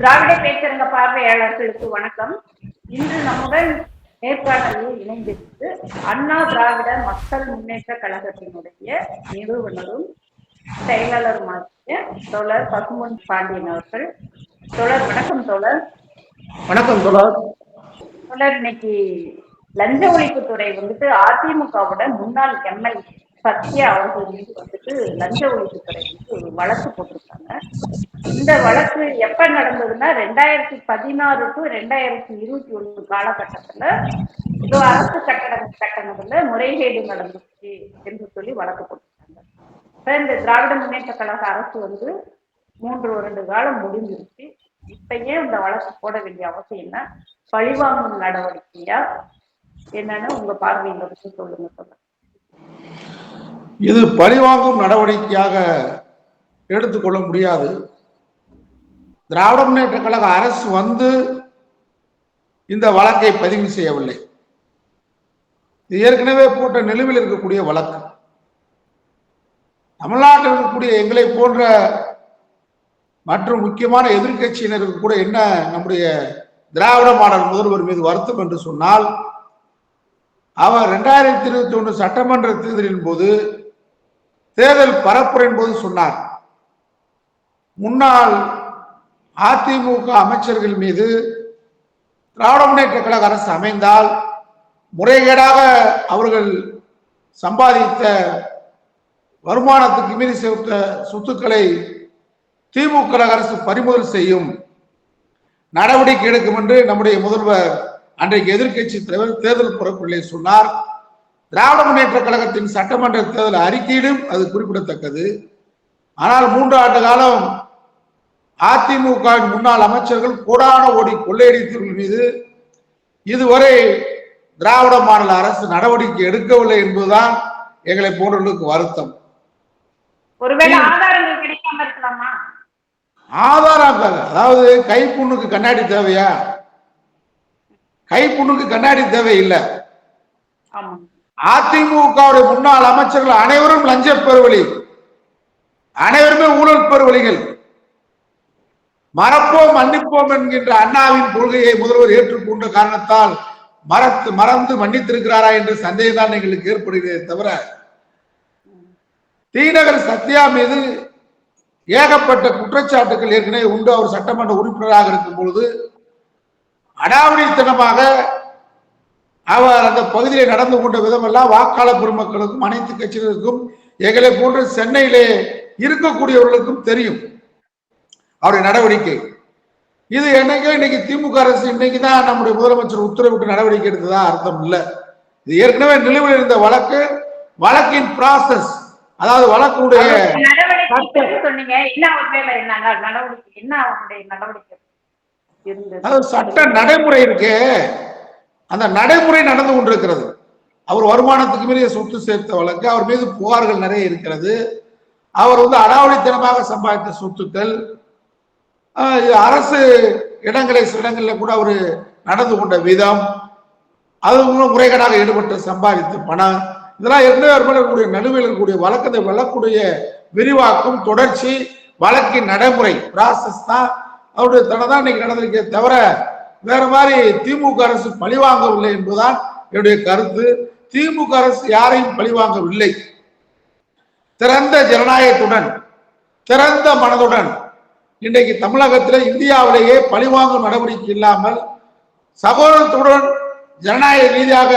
திராவிட பேச்சரங்க பார்வையாளர்களுக்கு வணக்கம். இன்று நம்முடன் நேர்காணலில் இணைந்திருக்கு அண்ணா திராவிட மக்கள் முன்னேற்ற கழகத்தினுடைய நிறுவனரும் செயலாளருமாகிய தோழர் பசுமன் பாண்டியன் அவர்கள். தோழர் வணக்கம் தோழர். வணக்கம் தோழர். தோழர் இன்னைக்கு லஞ்ச ஒழிப்புத்துறை வந்துட்டு அதிமுகவோட முன்னாள் எம்எல்ஏ சத்யா அவர்கள் மீது வந்துட்டு லஞ்ச ஒழிப்புத்துறை வந்து வழக்கு போட்டிருக்காங்க இந்த வழக்கு எப்ப நடந்ததுன்னா ரெண்டாயிரத்தி பதினாறு டு ரெண்டாயிரத்தி இருபத்தி ஒண்ணு காலகட்டத்துல ஏதோ அரசு கட்டடம் கட்டணத்துல முறைகேடு நடந்துச்சு என்று சொல்லி வழக்கு போட்டிருக்காங்க. இப்ப இந்த திராவிட முன்னேற்ற கழக அரசு வந்து மூன்று வருட காலம் முடிஞ்சிருச்சு. இப்ப ஏன் இந்த வழக்கு போட வேண்டிய அவசியம் என்ன? பழிவாங்கும் நடவடிக்கையா? என்னன்னு உங்க பார்வையில வச்சு சொல்லுங்க சொல்லுங்க. இது பழிவாங்கும் நடவடிக்கையாக எடுத்துக்கொள்ள முடியாது. திராவிட முன்னேற்ற கழக அரசு வந்து இந்த வழக்கை பதிவு செய்யவில்லை. இது ஏற்கனவே போட்ட நிலுவில் இருக்கக்கூடிய வழக்கு. தமிழ்நாட்டில் இருக்கக்கூடிய எங்களை போன்ற மற்றும் முக்கியமான எதிர்கட்சியினருக்கு கூட என்ன நம்முடைய திராவிட மாடல் முதல்வர் மீது வருத்தம் என்று சொன்னால் அவர் ரெண்டாயிரத்தி இருபத்தி ஒன்று சட்டமன்ற தேர்தலின் போது தேர்தல் பரப்புரையின் போது சொன்னார். முன்னாள் அதிமுக அமைச்சர்கள் மீது திராவிட முன்னேற்ற கழக அரசு அமைந்தால் முறைகேடாக அவர்கள் சம்பாதித்த வருமானத்துக்கு மீறி சேர்த்த சொத்துக்களை திமுக அரசு பறிமுதல் செய்யும் நடவடிக்கை எடுக்கும் என்று நம்முடைய முதல்வர் அன்றைக்கு எதிர்க்கட்சி தலைவர் தேர்தல் பொறுப்பிலே சொன்னார். திராவிட முன்னேற்ற கழகத்தின் சட்டமன்ற தேர்தல் அறிக்கையிலும் அது குறிப்பிடத்தக்கது. ஆனால் மூன்று ஆண்டு காலம் அதிமுகவின் முன்னாள் அமைச்சர்கள் கோடான ஓடி கொள்ளையடித்தவர்கள் மீது இதுவரை திராவிட மாநில அரசு நடவடிக்கை எடுக்கவில்லை என்பதுதான் எங்களை போன்றவர்களுக்கு வருத்தம். ஆதாரம் அதாவது கைப்புண்ணுக்கு கண்ணாடி தேவையா? கைப்புண்ணுக்கு கண்ணாடி தேவையில்லை. ஆமா. அதிமுகவுடைய முன்னாள் அமைச்சர்கள் அனைவரும் லஞ்ச பெருவழி. அனைவருமே ஊழல் பெருவழிகள். மறப்போம் மன்னிப்போம் என்கின்ற அண்ணாவின் கொள்கையை முதல்வர் ஏற்றுக்கொண்ட காரணத்தால் மறத்து மறந்து மன்னித்திருக்கிறாரா என்ற சந்தேகம் தான் எங்களுக்கு ஏற்படுகிறதே தவிர தீநகர் சத்யா மீது ஏகப்பட்ட குற்றச்சாட்டுகள் ஏற்கனவே உண்டு. அவர் சட்டமன்ற உறுப்பினராக இருக்கும் பொழுது அடாவடித்தனமாக அவர் அந்த பகுதியிலே நடந்து கொண்ட விதமெல்லாம் வாக்காளர் பெருமக்களுக்கும் அனைத்து கட்சியினருக்கும் எங்களை போன்று சென்னையிலே இருக்கக்கூடியவர்களுக்கும் தெரியும். அவருடைய நடவடிக்கை. இது என்னைக்கோ இன்னைக்கு திமுக அரசு இன்னைக்கு தான் நம்முடைய முதலமைச்சர் உத்தரவிட்டு நடவடிக்கை எடுத்ததா அர்த்தம் இல்லை. இது ஏற்கனவே நிலுவையில் இருந்த வழக்கு வழக்கின் ப்ராசஸ் அதாவது வழக்குடைய சட்ட நடைமுறை இருக்கே. அந்த நடைமுறை நடந்து கொண்டிருக்கிறது. அவர் வருமானத்துக்கு மீறிய சொத்து சேர்த்த வழக்கு அவர் மீது புகார்கள் நிறைய இருக்கிறது. அவர் வந்து அடாவடித்தனமாக சம்பாதித்த சொத்துக்கள் அரசு இடங்களை சில கூட அவர் நடந்து கொண்ட விதம் அது மூலம் முறைகேடாக ஈடுபட்டு சம்பாதித்த பணம். இதெல்லாம் ஏற்கனவே அவர் மேல இருக்கக்கூடிய நடுவில் இருக்கக்கூடிய வழக்கத்தை வழக்குடைய விரிவாக்கம் தொடர்ச்சி வழக்கின் நடைமுறை ப்ராசஸ் தான். அவருடைய தடை தான் இன்னைக்கு நடந்திருக்கே தவிர வேற மாதிரி திமுக அரசு பழிவாங்கவில்லை என்பதுதான் என்னுடைய கருத்து. திமுக அரசு யாரையும் பழிவாங்கவில்லை திறந்த ஜனநாயகத்துடன் திறந்த மனதுடன் இன்றைக்கு தமிழகத்தில் இந்தியாவிலேயே பழிவாங்கும் நடவடிக்கை இல்லாமல் சகோதரத்துடன் ஜனநாயக ரீதியாக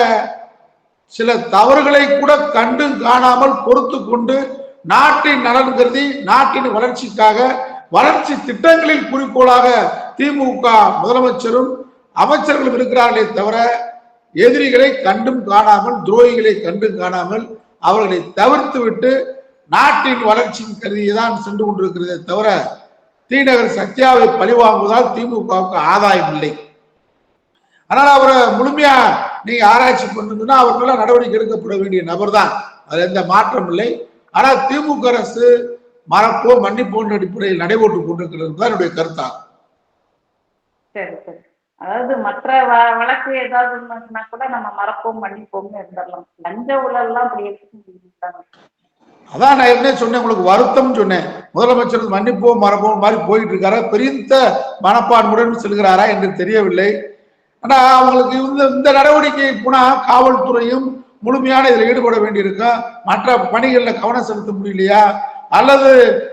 சில தவறுகளை கூட கண்டு காணாமல் பொறுத்து கொண்டு நாட்டின் நலன் கருதி நாட்டின் வளர்ச்சிக்காக வளர்ச்சி திட்டங்களில் குறிக்கோளாக திமுக முதலமைச்சரும் அமைச்சர்களும் இருக்கிறார்களே தவிர எதிரிகளை கண்டும் காணாமல் துரோகிகளை கண்டும் காணாமல் அவர்களை தவிர்த்து விட்டு நாட்டின் வளர்ச்சியின் கருதிதான் சென்று கொண்டிருக்கிறதே தவிர தீநகர் சத்யாவை பழிவாங்குவதால் திமுகவுக்கு ஆதாயம் இல்லை. ஆனால் அவரை முழுமையா நீங்க ஆராய்ச்சி பண்ணுங்கன்னா அவர் மேல நடவடிக்கை எடுக்கப்பட வேண்டிய நபர் தான் அது எந்த மாற்றம் இல்லை. ஆனால் திமுக அரசு மறப்போ மன்னிப்போன்ற அடிப்படையில் நடைபெற்று கொண்டிருக்கிறது தான் என்னுடைய கருத்தாகும் சரி சரி. அதாவது மற்ற வ- வழக்கு ஏதாவது இருந்துச்சுன்னா கூட நம்ம மறப்போம் மன்னிப்போம்னு இருந்துடலாம் லஞ்ச ஊழல்லாம் அப்படி எடுத்து அதான் நான் என்ன சொன்னேன் உங்களுக்கு வருத்தம் சொன்னேன். முதலமைச்சர் மன்னிப்போம் மறப்போம் மாதிரி போயிட்டு இருக்காரா பெரிய மனப்பான்முடன் செல்கிறாரா என்று தெரியவில்லை. ஆனா அவங்களுக்கு இந்த இந்த நடவடிக்கை போனா காவல்துறையும் முழுமையான இதில் ஈடுபட வேண்டியிருக்கும் மற்ற பணிகளில் கவனம் செலுத்த முடியலையா? அல்லது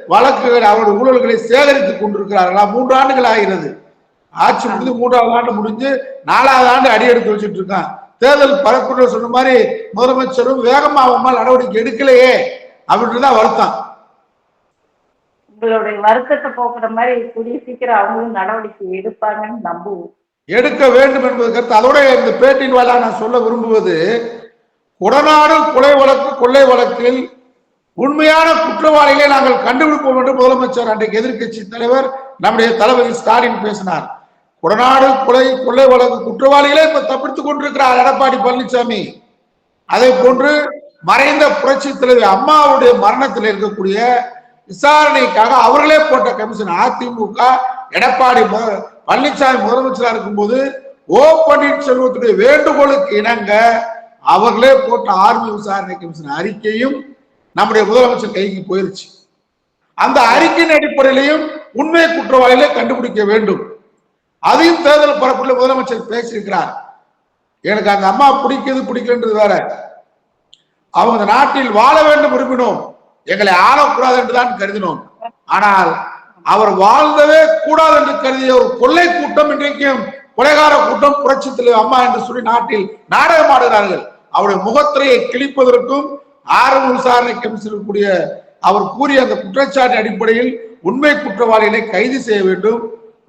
வழக்குகள் அவருடைய ஊழல்களை சேகரித்துக் கொண்டிருக்கிறார்களா? மூன்று ஆண்டுகள் ஆகிறது. ஆட்சி முடிஞ்சு மூன்றாவது ஆண்டு முடிஞ்சு நாலாவது ஆண்டு அடி எடுத்து வச்சுட்டு இருக்கான். தேர்தல் பரப்புரை சொன்ன மாதிரி முதலமைச்சரும் வேகமா நடவடிக்கை எடுக்கலையே அப்படின்ட்டு தான் வருத்தம். உங்களுடைய வருத்தத்தை போக்குற மாதிரி கூடிய சீக்கிரம் அவங்களும் நடவடிக்கை எடுப்பாங்கன்னு நம்புவோம். எடுக்க வேண்டும் என்பது கருத்து. அதோட இந்த பேட்டியின் வாயிலாக நான் சொல்ல விரும்புவது கொடநாடு கொலை வழக்கு கொள்ளை வழக்கில் உண்மையான குற்றவாளிகளை நாங்கள் கண்டுபிடிப்போம் என்று முதலமைச்சர் அன்றைக்கு எதிர்க்கட்சி தலைவர் நம்முடைய தளபதி ஸ்டாலின் பேசினார். கொடநாடு கொலை கொள்ளை வழக்கு குற்றவாளிகளே இப்ப தப்பித்துக் கொண்டிருக்கிறார் எடப்பாடி பழனிசாமி. அதே போன்று மறைந்த புரட்சி தலைவி அம்மாவுடைய மரணத்தில் இருக்கக்கூடிய விசாரணைக்காக அவர்களே போட்ட கமிஷன் அதிமுக எடப்பாடி பழனிசாமி முதலமைச்சராக இருக்கும்போது ஓ பன்னீர்செல்வத்துடைய வேண்டுகோளுக்கு இணங்க அவர்களே போட்ட ஆர்மி விசாரணை கமிஷன் அறிக்கையும் நம்முடைய முதலமைச்சர் கைக்கு போயிருச்சு. அந்த அறிக்கையின் அடிப்படையிலையும் உண்மை குற்றவாளிகளை கண்டுபிடிக்க வேண்டும். அதையும் தேர்தல் பரப்புல முதலமைச்சர் பேசியிருக்கிறார். எனக்கு அந்த அம்மா பிடிக்கிறது பிடிக்கலன்றது வேற. அவங்க நாட்டில் வாழ வேண்டும் விரும்பினோம். எங்களை ஆளக்கூடாது என்றுதான் கருதினோம். ஆனால் அவர் வாழ்ந்தவே கூடாது என்று கருதிய ஒரு கொள்ளை கூட்டம் இன்றைக்கும் கொலைகார கூட்டம் புரட்சி தலைவர் அம்மா என்று சொல்லி நாட்டில் நாடகம் ஆடுகிறார்கள். அவருடைய முகத்திரையை கிழிப்பதற்கும் ஆரம்ப விசாரணை கமிஷன் கூடிய அவர் கூறிய அந்த குற்றச்சாட்டு அடிப்படையில் உண்மை குற்றவாளிகளை கைது செய்ய வேண்டும்.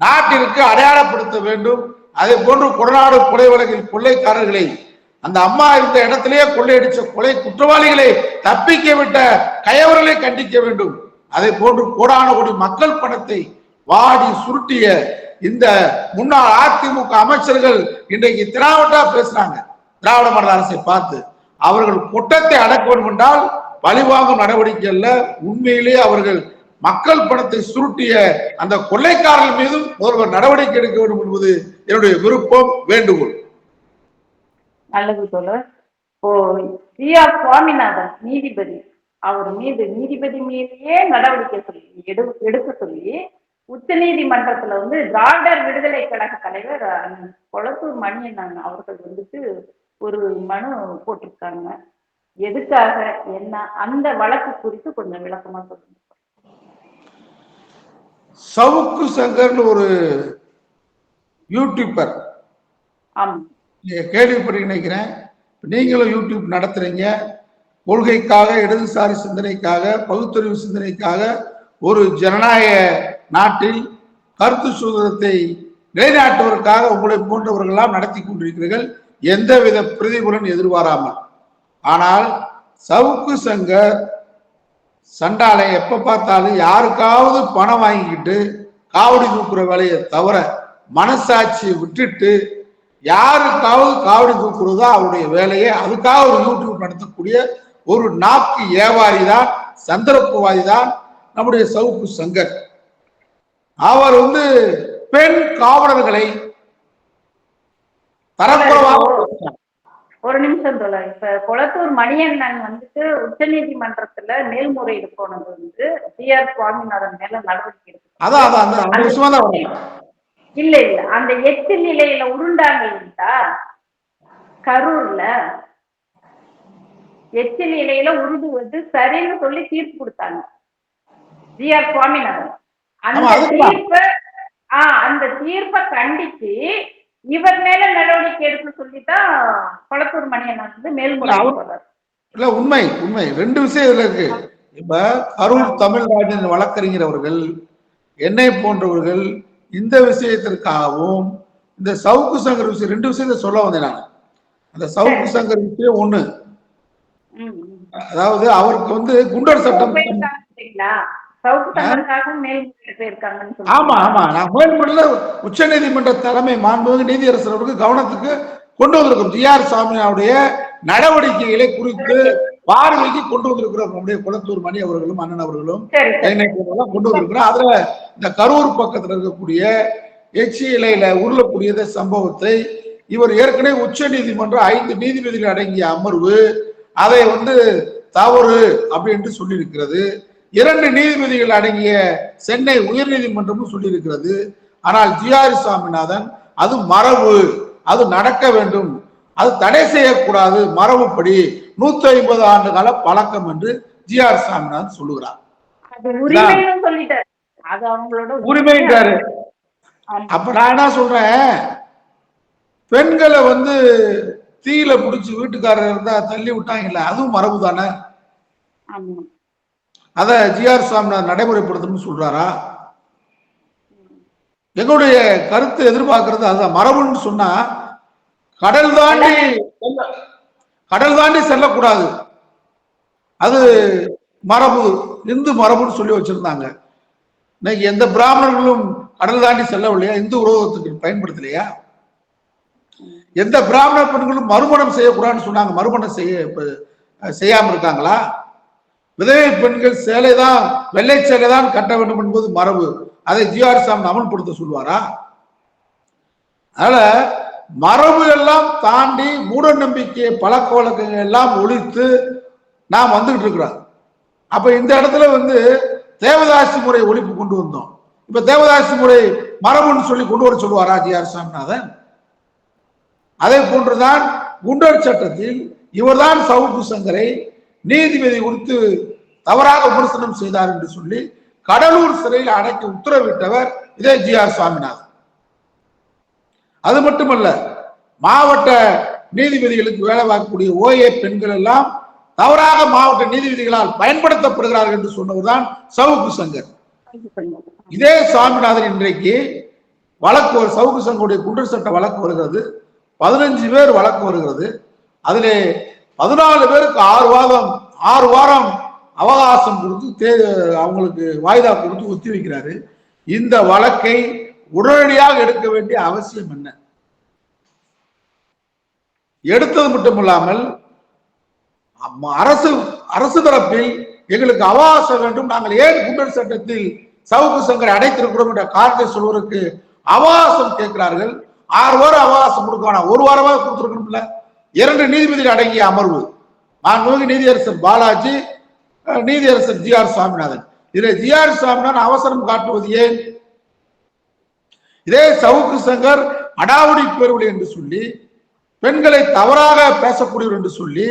நாட்டிற்கு அடையாளப்படுத்த வேண்டும். அதே போன்று கொடநாடு கொலை வழக்கில் கொள்ளைக்காரர்களை அந்த அம்மா இருந்த இடத்திலேயே கொள்ளையடிச்ச கொலை குற்றவாளிகளை தப்பிக்க விட்ட கயவர்களை கண்டிக்க வேண்டும். அதே போன்று கோடான கோடி மக்கள் பணத்தை வாடி சுருட்டிய இந்த முன்னாள் அதிமுக அமைச்சர்கள் இன்றைக்கு திராவிட்டா பேசுறாங்க. திராவிட மாடல் அரசை பார்த்து அவர்கள் குற்றத்தை அடக்க வேண்டும் என்றால் பழிவாங்கும் நடவடிக்கை அல்ல. உண்மையிலேயே அவர்கள் மக்கள் பணத்தை சுருட்டிய அந்த கொள்ளைக்காரர்கள் மீதும் ஒருவர் நடவடிக்கை எடுக்க வேண்டும் என்பது என்னுடைய விருப்பம் வேண்டுகோள். நல்லது தோழர். இப்போ சி ஆர் சுவாமிநாதன் நீதிபதி அவர் மீது நீதிபதி மீதையே நடவடிக்கை சொல்லி எடு எடுக்க சொல்லி உச்ச நீதிமன்றத்துல வந்து திராவிடர் விடுதலை கழக தலைவர் கொளத்தூர் மணியண்ணன் அவர்கள் வந்துட்டு ஒரு மனு போட்டிருக்காங்க. எதுக்காக என்ன அந்த வழக்கு குறித்து கொஞ்சம் விளக்கமா சொல்லுங்க. சவுக்கு சங்கர்னு ஒரு யூடியூபர் ஆமா. நீங்க கேள்விப்பட்டு நினைக்கிறேன். நீங்களும் யூடியூப் நடத்துறீங்க. கொள்கைக்காக இடதுசாரி சிந்தனைக்காக பகுத்தறிவு சிந்தனைக்காக ஒரு ஜனநாயக நாட்டில் கருத்து சுதந்திரத்தை நிலைநாட்டுவதற்காக உங்களை போன்றவர்களெல்லாம் நடத்தி கொண்டிருக்கிறீர்கள். எந்தவித பிரதிபலன் எதிர்பாராமல். ஆனால் சவுக்கு சங்கர் சண்டாலை எப்ப பார்த்தாலும் யாருக்காவது பணம் வாங்கிக்கிட்டு காவடி தூக்குற வேலையை தவிர மனசாட்சியை விட்டுட்டு யாருக்காவது காவடி தூக்குறதோ அவருடைய வேலையை அதுக்காக ஒரு யூடியூப் நடத்தக்கூடிய ஒரு நாக்கு ஏவாரி தான் சந்தர்ப்பவாதி தான் நம்முடைய சவுக்கு சங்கர். அவர் வந்து பெண் காவலர்களை தரக்குறைவாக ஒரு நிமிஷம் தோழர் இப்ப கொளத்தூர் மணியண்ணன் வந்துட்டு உச்ச நீதிமன்றத்துல மேல்முறையீடு போனது வந்து சி ஆர் சுவாமிநாதன் மேல நடவடிக்கை எடுத்து. இல்ல இல்ல. அந்த எட்டு நிலையில உருண்டாங்க இல்லைங்களா? கரூர்ல எட்டு நிலையில உருடுவது சரின்னு சொல்லி தீர்ப்பு கொடுத்தாங்க. G R Swaminathan. அந்த. தீர்ப்பை ஆஹ் அந்த தீர்ப்பை கண்டிச்சு இவர் மேல நடவடிக்கை எடுக்க சொல்லிதான் கொளத்தூர் மணியண்ணன் வந்து போறாரு. இல்ல உண்மை உண்மை. ரெண்டு விஷயம் இதுல இருக்கு. இப்ப கரூர் தமிழ்ராஜன் வழக்கறிஞர் அவர்கள் என்னை போன்றவர்கள் இந்த விஷயத்திற்காகவும் இந்த சவுக்கு சங்கர் விஷயம் ரெண்டு விஷயத்தை சொல்ல வந்தேன் நான். அந்த சவுக்கு சங்கர் விஷயம் ஒண்ணு. அதாவது அவருக்கு வந்து குண்டர் சட்டம் ஆமா ஆமா. நான் மேல்முறையில உச்ச நீதிமன்ற தலைமை மாண்புமிகு நீதியரசர் அவருக்கு கவனத்துக்கு கொண்டு வந்திருக்கிறோம் ஜி ஆர் சாமியாவுடைய நடவடிக்கைகளை குறித்து பார்வைக்கு கொண்டு வந்திருக்கிறோம். நம்முடைய குளத்தூர் மணி அவர்களும் அண்ணன் அவர்களும் கொண்டு வந்திருக்கிறோம். அதுல இந்த கரூர் பக்கத்துல இருக்கக்கூடிய எச்சி இலையில உருளக்கூடிய சம்பவத்தை இவர் ஏற்கனவே உச்ச நீதிமன்றம் ஐந்து நீதிபதிகள் அடங்கிய அமர்வு அதை வந்து தவறு அப்படின்ட்டு சொல்லியிருக்கிறது. இரண்டு நீதிபதிகள் அடங்கிய சென்னை உயர்நீதிமன்றமும் சொல்லியிருக்கிறது. ஆனால் ஜிஆர் சுவாமிநாதன் அது மரபு அது நடக்க வேண்டும். அது தடை செய்யக்கூடாது மரபுப்படி. நூத்தி ஐம்பது ஆண்டு கால பழக்கம் என்று ஜிஆர் சாமிநாதன் சொல்லுகிறார். உரிமைன்றாரு. அப்ப நான் என்ன சொல்றேன்? பெண்களை வந்து தீயில புடிச்சு வீட்டுக்காரர் இருந்தா தள்ளி விட்டாங்கல்ல அதுவும் மரபு தானே அத ஜிஆர் சுவாமிநாதன் நடைமுறைப்படுத்தணும்னு சொல்றாரா? எங்களுடைய கருத்து எதிர்பார்க்கறது அதுதான். மரபுன்னு சொன்னா கடல் தாண்டி செல்ல- கடல் தாண்டி செல்லக்கூடாது. அது மரபு இந்து மரபுன்னு சொல்லி வச்சிருந்தாங்க. இன்னைக்கு எந்த பிராமணர்களும் கடல் தாண்டி செல்லவில்லையா? இந்து உலகத்துக்கு பயன்படுத்தலையா? எந்த பிராமண பெண்களும் மறுமணம் செய்யக்கூடாதுன்னு சொன்னாங்க. மறுமணம் செய்ய செய்யாம இருக்காங்களா? விதவை பெண்கள் சேலை தான் வெள்ளை சேலை தான் கட்ட வேண்டும் என்பது மரபு. அதை ஜிஆர் சாமி அமல்படுத்த சொல்வாரா அதனால மரபு எல்லாம் தாண்டி மூட நம்பிக்கை பழக்க வழக்கங்கள் எல்லாம் ஒழித்து நாம் வந்துகிட்டு இருக்கிறோம். அப்ப இந்த இடத்துல வந்து தேவதாசி முறை ஒழிப்பு கொண்டு வந்தோம். இப்ப தேவதாசி முறை மரபுன்னு சொல்லி கொண்டு வர சொல்லுவாரா ஜிஆர் சாமிநாதன்? அதே போன்றுதான் குண்டர் சட்டத்தில் இவர்தான் சவுக்கு சங்கரை நீதிபதி குறித்து தவறாக விமர்சனம் செய்தார் என்று சொல்லி கடலூர் சிறையில் அடைக்க உத்தரவிட்டவர் இதே ஜி ஆர் சுவாமிநாதன். அது மட்டுமல்ல மாவட்ட நீதிபதிகளுக்கு வேலை பார்க்கக்கூடிய ஓஏ பெண்கள் எல்லாம் தவறாக மாவட்ட நீதிபதிகளால் பயன்படுத்தப்படுகிறார்கள் என்று சொன்னவர் தான் சவுக்கு சங்கர். இதே சுவாமிநாதன் இன்றைக்கு வழக்கு ஒரு சவுக்கு சங்கருடைய குண்டர் சட்ட வழக்கு வருகிறது. பதினஞ்சு பேர் வழக்கு வருகிறது. அதிலே பதினாலு பேருக்கு ஆறு வாரம் ஆறு வாரம் அவகாசம் கொடுத்து தே அவங்களுக்கு வாய்தா கொடுத்து ஒத்தி வைக்கிறாரு. இந்த வழக்கை உடனடியாக எடுக்க வேண்டிய அவசியம் என்ன? எடுத்தது மட்டுமில்லாமல் அரசு அரசு தரப்பில் எங்களுக்கு அவகாசம் வேண்டும். நாங்கள் ஏன் குண்டர் சட்டத்தில் சவுக்கு சங்கரை அடைத்திருக்கிறோம் என்ற காரணத்தை சொல்வதற்கு அவகாசம் கேட்கிறார்கள். ஆறு வாரம் அவகாசம் கொடுக்க வேணாம். ஒரு வாரமாக கொடுத்துருக்கணும்ல. இரண்டு நீதிபதிகள் அடங்கிய அமர்வு. மாண்புமிகு நீதியரசர் பாலாஜி நீதியரசர் ஜி ஆர் சுவாமிநாதன். இதில் ஜி ஆர் சுவாமிநாதன் அவசரம் காட்டுவது ஏன்? இதே சவுக்கு சங்கர் அடாவடி பேர்வழி என்று சொல்லி பெண்களை தவறாக பேசக்கூடியவர் என்று சொல்லி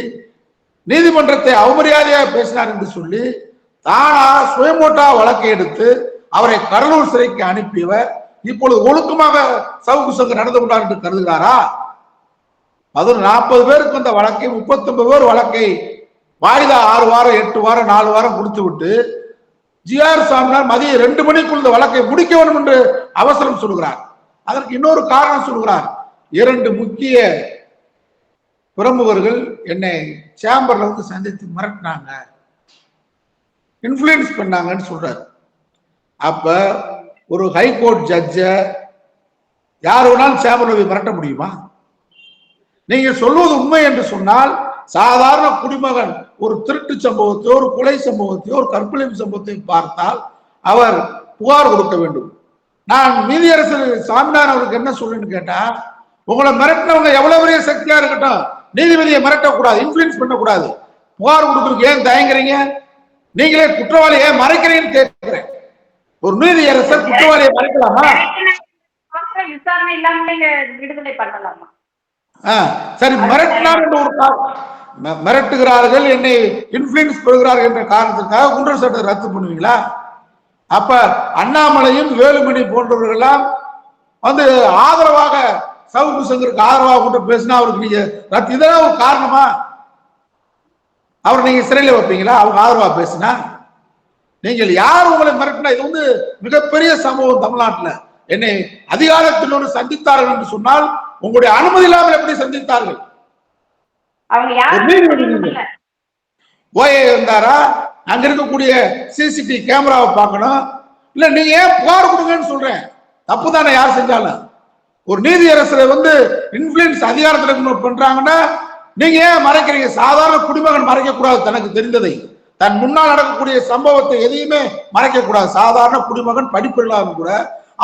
நீதிமன்றத்தை அவமரியாதையாக பேசினார் என்று சொல்லி தானா சுயமோட்டா வழக்கை எடுத்து அவரை கடலூர் சிறைக்கு அனுப்பியவர் இப்பொழுது ஒழுக்கமாக சவுக்கு சங்கர் நடந்து கொண்டார் என்று கருதுகிறாரா? பதினொன்று நாற்பது பேருக்கு வந்த வழக்கை முப்பத்தொன்பது பேர் வழக்கை வாரிதா ஆறு வாரம் எட்டு வாரம் நாலு வாரம் கொடுத்து விட்டு ஜிஆர் சாமினார் மதியம் ரெண்டு மணிக்குள் இந்த வழக்கை முடிக்க வேண்டும் என்று அவசரம் சொல்கிறார். அதற்கு இன்னொரு காரணம் சொல்கிறார். இரண்டு முக்கிய பிரமுகர்கள் என்னை சேம்பர்ல வந்து சந்தித்து மிரட்டினாங்க. இன்ஃப்ளூயன்ஸ் பண்ணாங்கன்னு சொல்றாரு. அப்ப ஒரு ஹைகோர்ட் ஜட்ஜ யார் வேணாலும் சேம்பர்ல போய் மிரட்ட முடியுமா? நீங்க சொல்வது உண்மை என்று சொன்னால் சாதாரண குடிமகன் ஒரு திருட்டு சம்பவத்தையோ ஒரு கொலை சம்பவத்தையோ ஒரு கற்பழி சம்பவத்தை பார்த்தால் அவர் புகார் கொடுக்க வேண்டும். நான் நீதியரசர் சாமிநாதன் அவருக்கு என்ன சொல்லுன்னு கேட்டா உங்களை மிரட்டினவங்க எவ்வளவு பெரிய சக்தியா இருக்கட்டும் நீதிபதியை மிரட்டக்கூடாது இன்ஃபுளுன்ஸ் பண்ணக்கூடாது. புகார் கொடுக்கறதுக்கு ஏன் தயங்குறீங்க? நீங்களே குற்றவாளி ஏன் மறைக்கிறீங்கன்னு கேட்கிறேன் ஒரு நீதியரசர் குற்றவாளியை மறைக்கலாமா? விசாரணை இல்லாம நீங்க விடுதலை பண்ணலாமா? சரி மிரட்டினார் என்ற ஒரு மிரட்டுகிறார்கள் என்னை இன்ஃபுளுன்ஸ் பெறுகிறார்கள் என்ற காரணத்திற்காக குண்டர் சட்டத்தை ரத்து பண்ணுவீங்களா? அப்ப அண்ணாமலையும் வேலுமணி போன்றவர்கள்லாம் வந்து ஆதரவாக சவுக்கு சங்கருக்கு ஆதரவாக கொண்டு பேசினா அவருக்கு நீங்க ரத்து. இதெல்லாம் ஒரு காரணமா? அவர் நீங்க சிறையில் வைப்பீங்களா? அவங்க ஆதரவா பேசினா? நீங்கள் யார் உங்களை மிரட்டினா? இது வந்து மிகப்பெரிய சம்பவம் தமிழ்நாட்டில். என்னை அதிகாரத்திலோடு சந்தித்தார்கள் என்று சொன்னால் உங்களுடைய அனுமதி இல்லாமல் எப்படி சந்தித்தார்கள்? அவங்க யாரும். ஓஏ இருந்தாரா? அங்க இருக்கக்கூடிய சிசிடிவி கேமராவை பார்க்கணும். இல்ல நீங்க ஏன் புகார் கொடுங்கன்னு சொல்றேன்? தப்பு தானே யார் செஞ்சாலும். ஒரு நீதியரசரை வந்து இன்ஃபுளுன்ஸ் அதிகாரத்துல பண்றாங்கன்னா நீங்க ஏன் மறைக்கிறீங்க? சாதாரண குடிமகன் மறைக்க கூடாது தனக்கு தெரிந்ததை. தன் முன்னால் நடக்கக்கூடிய சம்பவத்தை எதையுமே மறைக்க கூடாது சாதாரண குடிமகன் படிப்பில்லாம கூட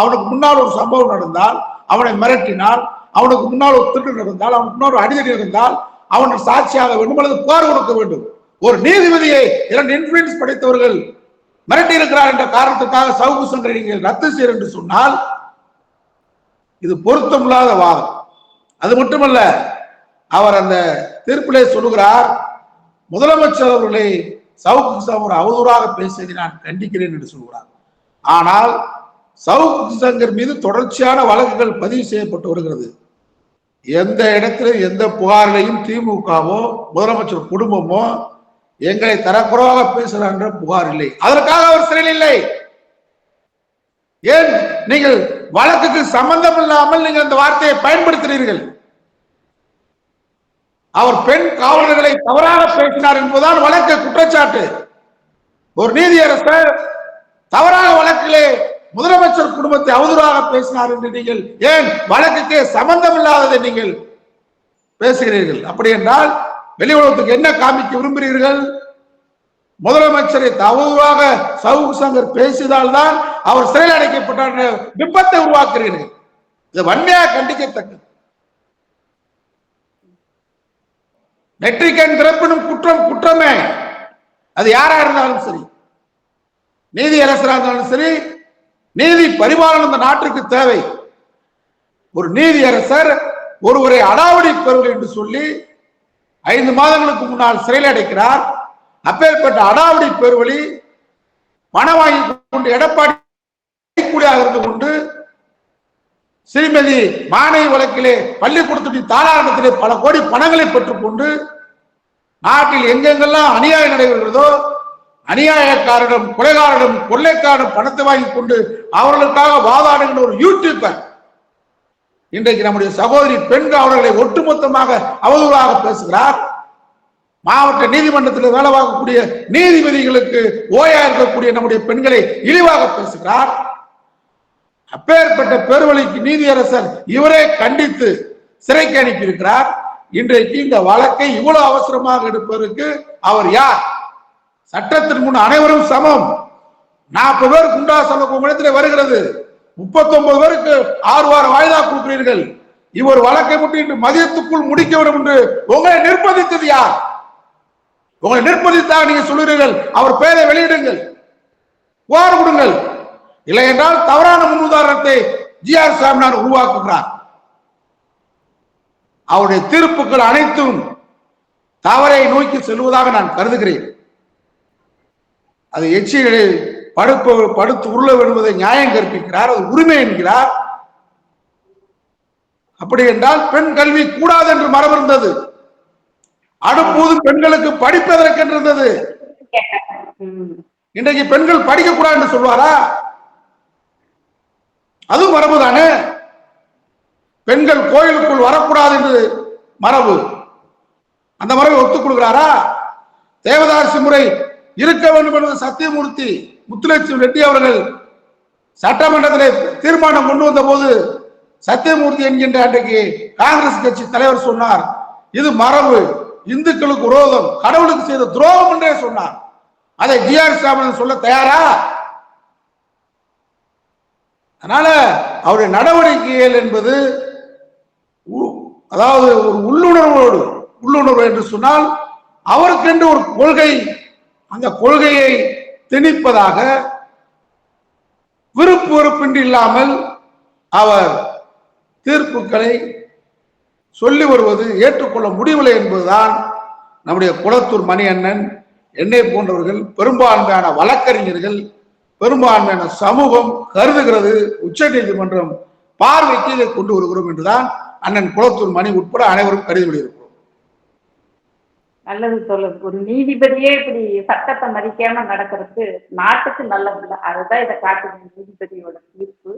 அவனுக்கு முன்னால் ஒரு சம்பவம் நடந்தால் அவனை மிரட்டினால் அவனுக்கு முன்னால் ஒரு திருட்டு நடந்தால் அவனுக்கு முன்னால் ஒரு அடிதடி நடந்தால் அவனுக்கு சாட்சியாக வேண்டும் அல்லது புகார் கொடுக்க வேண்டும். ஒரு நீதிபதியை இரண்டு இன்ஃபுளுன்ஸ் படைத்தவர்கள் மிரட்டி இருக்கிறார் என்ற காரணத்துக்காக சவுக்கு சங்கரை நீங்கள் ரத்து செய்ய என்று சொன்னால் இது பொருத்தமில்லாத வாதம். அது மட்டுமல்ல அவர் அந்த தீர்ப்பிலே சொல்லுகிறார் முதலமைச்சர் அவர்களை சவுக்கு ஒரு அவதூறாக பேசியதை நான் கண்டிக்கிறேன் என்று சொல்கிறார் ஆனால் சவுக்கு சங்கர் மீது தொடர்ச்சியான வழக்குகள் பதிவு செய்யப்பட்டு வருகிறது. எந்த இடத்துல எந்த புகார்களையும் திமுகவோ முதலமைச்சர் குடும்பமோ எங்களை தரக்குறவாக பேசுகிறார் புகார் இல்லை. அதற்காக அவர் சிறையில் இல்லை. ஏன்? நீங்கள் வழக்குக்கு சம்பந்தம் இல்லாமல் நீங்கள் அந்த வார்த்தையை பயன்படுத்தினீர்கள். அவர் பெண் காவலர்களை தவறாக பேசினார் என்பதுதான் வழக்கு குற்றச்சாட்டு. ஒரு நீதியரசர் தவறாக வழக்கிலே முதலமைச்சர் குடும்பத்தை அவதூறாக பேசினார் என்று நீங்கள் ஏன் வழக்குக்கே சம்பந்தம் இல்லாததை நீங்கள் பேசுகிறீர்கள்? அப்படி என்றால் வெளி உலகத்துக்கு என்ன காமிக்க விரும்புகிறீர்கள்? முதலமைச்சரை தவறுவாக சவுசங்கர் சங்கர் பேசியதால் தான் அவர் சிறையில் அடைக்கப்பட்டார் பிம்பத்தை உருவாக்குகிறீர்கள். இது வன்மையாக கண்டிக்கத்தக்கது. நெற்றிக்கண் திறப்பினும் குற்றம் குற்றமே. அது யாரா இருந்தாலும் சரி நீதி அரசராக இருந்தாலும் சரி நீதி பரிபாலனம் இந்த நாட்டிற்கு தேவை. ஒரு நீதி அரசர் ஒருவரை அடாவடி பெறுவது என்று சொல்லி ஐந்து மாதங்களுக்கு முன்னால் சிறையில் அடைக்கிறார். அப்பேற்பட்ட அடாவடி பெருவழி பணம் வாங்கி கொண்டு எடப்பாடி கூடியாக இருந்து கொண்டு ஸ்ரீமதி மாணவி வழக்கிலே பள்ளிக்கூடத்தின் தாராளத்திலே பல கோடி பணங்களை பெற்றுக்கொண்டு நாட்டில் எங்கெங்கெல்லாம் அநியாயம் நடைபெறுகிறதோ அநியாயக்காரனும் கொலைகாரனும் கொள்ளைக்காரனும் பணத்தை வாங்கி கொண்டு அவர்களுக்காக வாதாடுகின்ற ஒரு யூடியூபர் இன்றைக்கு நம்முடைய சகோதரி பெண் அவர்களை ஒட்டுமொத்தமாக அவதூறாக பேசுகிறார். மாவட்ட நீதிமன்றத்தில் வேலை பார்க்கக்கூடிய நீதிபதிகளுக்கு ஓயா இருக்கக்கூடிய நம்முடைய பெண்களை இழிவாக பேசுகிறார். அப்பேற்பட்ட பெருவழிக்கு நீதியரசர் இவரே கண்டித்து சிறைக்கு அனுப்பியிருக்கிறார். இன்றைக்கு இந்த வழக்கை இவ்வளவு அவசரமாக எடுப்பதற்கு அவர் யார்? சட்டத்தின் முன் அனைவரும் சமம். நாற்பது பேர் குண்டா சமூக வருகிறது. முப்பத்தி ஒன்பது பேருக்கு ஆறு வார வாய்தா கொடுக்கிறீர்கள். இவர் வழக்கை மட்டும் இன்று மதியத்துக்குள் முடிக்க வேண்டும் என்று உங்களை நிர்பந்தித்தது யார்? உங்களை நிர்பந்தித்தாக நீங்க சொல்லுகிறீர்கள். அவர் பெயரை வெளியிடுங்கள். புகார் கொடுங்கள். இல்லை என்றால் தவறான முன்னுதாரணத்தை ஜி ஆர் சாமினார் உருவாக்குகிறார். அவருடைய தீர்ப்புகள் அனைத்தும் தவறை நோக்கி செல்வதாக நான் கருதுகிறேன். அது எச்சிகளை படுப்பு படுத்து உருள விடுவதை நியாயம் கற்பிக்கிறார் அது உரிமை என்கிறார். அப்படி என்றால் பெண் கல்வி கூடாது என்று மரபு இருந்தது அடுப்போதும் பெண்களுக்கு படிப்பதற்கு இருந்தது இன்றைக்கு பெண்கள் படிக்க கூடாது என்று சொல்வாரா? அதுவும் மரபு தானே பெண்கள் கோயிலுக்குள் வரக்கூடாது என்று மரபு. அந்த மரபை ஒத்துக் கொடுக்கிறாரா தேவதாசி முறை இருக்க வேண்டும் என்பது சத்தியமூர்த்தி முத்துலட்சுமி ரெட்டி அவர்கள் சட்டமன்றத்திலே தீர்மானம் கொண்டு வந்த போது சத்தியமூர்த்தி என்கின்ற அன்றைக்கு காங்கிரஸ் கட்சி தலைவர் சொன்னார் இது மரபு. இந்துக்களுக்கு விரோதம். கடவுளுக்கு செய்த துரோகம் என்றே சொன்னார். அதை ஜி ஆர் சாமன் சொல்ல தயாரா? அதனால அவருடைய நடவடிக்கைகள் என்பது அதாவது ஒரு உள்ளுணர்வோடு உள்ளுணர்வு என்று சொன்னால் அவருக்கென்று ஒரு கொள்கை அந்த கொள்கையை திணிப்பதாக விருப்பு வெறுப்பின்றி இல்லாமல் அவர் தீர்ப்புகளை சொல்லி வருவது ஏற்றுக்கொள்ள முடியவில்லை என்பதுதான் நம்முடைய குளத்தூர் மணி அண்ணன் என்னை போன்றவர்கள் பெரும்பான்மையான வழக்கறிஞர்கள் பெரும்பான்மையான சமூகம் கருதுகிறது உச்ச நீதிமன்றம் பார்வைக்கு இதை கொண்டு வருகிறோம் என்றுதான் அண்ணன் குளத்தூர் மணி உட்பட அனைவரும் கருதி வெளியிருக்கிறோம் நல்லது தோழர் ஒரு நீதிபதியே இப்படி சட்டத்தை மதிக்காம நடக்கிறது நாட்டுக்கு நல்லதில்லை. அதுதான் இதை காட்டுது நீதிபதியோட தீர்ப்பு.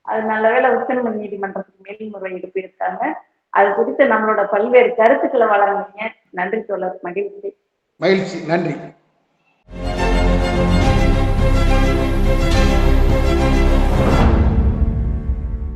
அது நல்ல வேளை உச்ச நீதிமன்றத்துக்கு மேல்முறையீடு போயிருக்காங்க அது குறித்து நம்மளோட பல்வேறு கருத்துக்களை வழங்குங்க நன்றி தோழர். மகிழ்ச்சி. மகிழ்ச்சி. நன்றி.